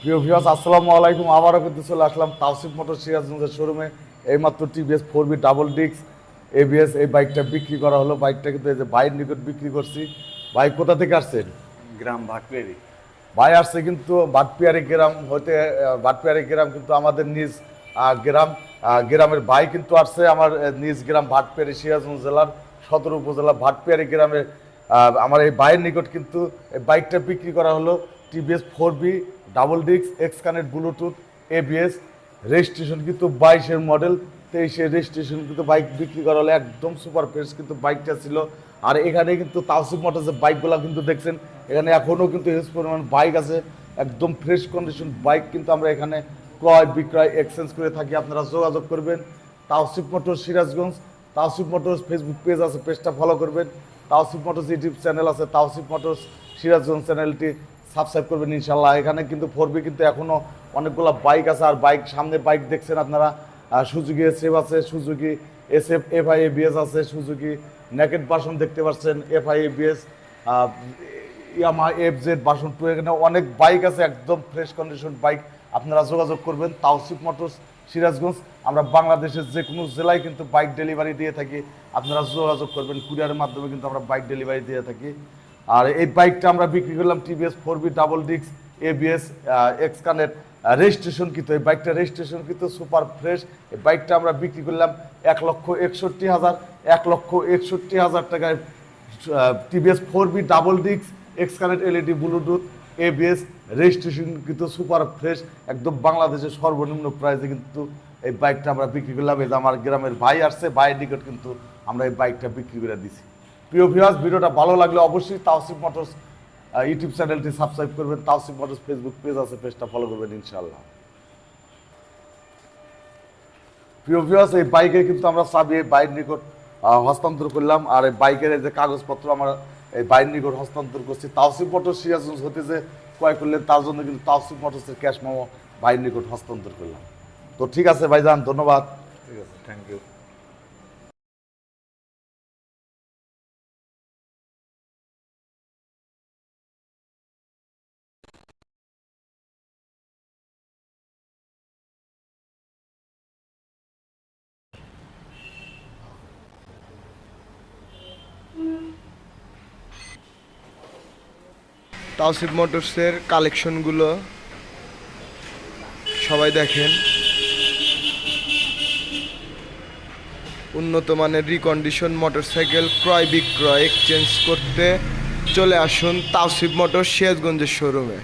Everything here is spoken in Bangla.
প্রিয় ভিউয়ার্স আসসালামু আলাইকুম। আবারও কিন্তু চলে আসলাম তাওসিফ মোটর সিরাজগঞ্জের শোরুমে। এইমাত্র টিভিএস ফোর বি ডাবল ডিক্স এবিএস এই বাইকটা বিক্রি করা হলো। বাইকটা কিন্তু এই যে ভাইয়ের নিকট বিক্রি করছি। ভাই কোথা থেকে আসছেন? গ্রাম ভাটপেরি ভাই আসছে কিন্তু বাটপিয়ারি গ্রাম হতে আহ, বাটপিয়ারি গ্রাম কিন্তু আমাদের নিজ গ্রাম। গ্রামের ভাই কিন্তু আসছে আমার নিজ গ্রাম ভাটপিয়ারি সিরাজগঞ্জ জেলার সদর উপজেলা ভাটপিয়ারি গ্রামে। আমার এই ভাইয়ের নিকট কিন্তু এই বাইকটা বিক্রি করা হলো টিভিএস ফোর বি ডাবল ডিক্স X connect Bluetooth ABS registration কিন্তু বাইশের মডেল তেইশে রেজিস্ট্রেশন কিন্তু বাইক বিক্রি করা হলো, একদম সুপার ফ্রেশ কিন্তু বাইকটা ছিল। আর এখানে কিন্তু তাওসিফ মোটরসের বাইকগুলো কিন্তু দেখছেন, এখানে এখনও কিন্তু হিউজ পরিমাণ বাইক আছে, একদম ফ্রেশ কন্ডিশন বাইক কিন্তু আমরা এখানে ক্রয়, বিক্রয় এক্সচেঞ্জ করে থাকি। আপনারা যোগাযোগ করবেন Tausif motor Sirajganj Tausif motors Facebook page আছে পেজটা ফলো করবেন। তাওসিফ মোটরস ইউটিউব চ্যানেল আছে তাওসিফ মোটরস সিরাজগঞ্জ চ্যানেলটি সাবস্ক্রাইব করবেন ইনশাল্লাহ এখানে কিন্তু ফোর বি কিন্তু এখনও অনেকগুলো বাইক আছে, আর বাইক সামনে বাইক দেখছেন আপনারা। সুজুকি এস এফ আছে, Suzuki S F F I BS আছে, সুজুকি নেকেট বাসন দেখতে পাচ্ছেন F I BS Yamaha F Z version two এখানে অনেক বাইক আছে, একদম ফ্রেশ কন্ডিশন বাইক আপনারা যোগাযোগ করবেন তাওসিফ মোটরস সিরাজগঞ্জ। আমরা বাংলাদেশের যে কোনো জেলায় কিন্তু বাইক ডেলিভারি দিয়ে থাকি। আপনারা যোগাযোগ করবেন কুরিয়ারের মাধ্যমে কিন্তু আমরা বাইক ডেলিভারি দিয়ে থাকি। আর এই বাইকটা আমরা বিক্রি করলাম টিভিএস ফোর বি ডাবল ডিক্স এবিএস এক্স কানেক্ট রেজিস্ট্রেশন কিন্তু এই বাইকটা রেজিস্ট্রেশন কিন্তু সুপার ফ্রেশ এই বাইকটা আমরা বিক্রি করলাম এক লক্ষ একষট্টি হাজার, এক লক্ষ একষট্টি হাজার টাকায় টিভিএস ফোর বি ডাবল ডিক্স X connect LED Bluetooth ABS registration কিন্তু সুপার ফ্রেশ একদম বাংলাদেশের সর্বনিম্ন প্রাইসে কিন্তু এই বাইকটা আমরা বিক্রি করলাম। এই যে আমার গ্রামের ভাই আসছে, ভাইয়ের নিকট কিন্তু আমরা এই বাইকটা বিক্রি করে দিছি। প্রিয় ভিউয়ার্স ভিডিওটা ভালো লাগলে অবশ্যই তাওসিফ মোটরস ইউটিউব চ্যানেলটি সাবস্ক্রাইব করবেন। তাওসিফ মোটরস ফেসবুক পেজ আছে পেজটা ফলো করবেন ইনশাআল্লাহ। প্রিয় ভিউয়ার্স এই বাইকে কিন্তু আমরা চাবি, এই বাইক নিকট হস্তান্তর করলাম। আর এই বাইকের যে কাগজপত্র আমরা এই বাইক নিকট হস্তান্তর করছি তাওসিফ মোটর সিরাজগঞ্জ হতে যে ক্রয় করলেন, তার জন্য কিন্তু তাওসিফ মোটরসের ক্যাশ মামো বাইক নিকট হস্তান্তর করলাম। তো ঠিক আছে ভাইজান, ধন্যবাদ। ঠিক আছে থ্যাংক ইউ তাওসিফ মোটরসের কালেকশনগুলো সবাই দেখেন। উন্নত মানের রিকন্ডিশন মোটরসাইকেল ক্রয় বিক্রয় এক্সচেঞ্জ করতে চলে আসুন তাওসিফ মোটর সিরাজগঞ্জের শোরুমে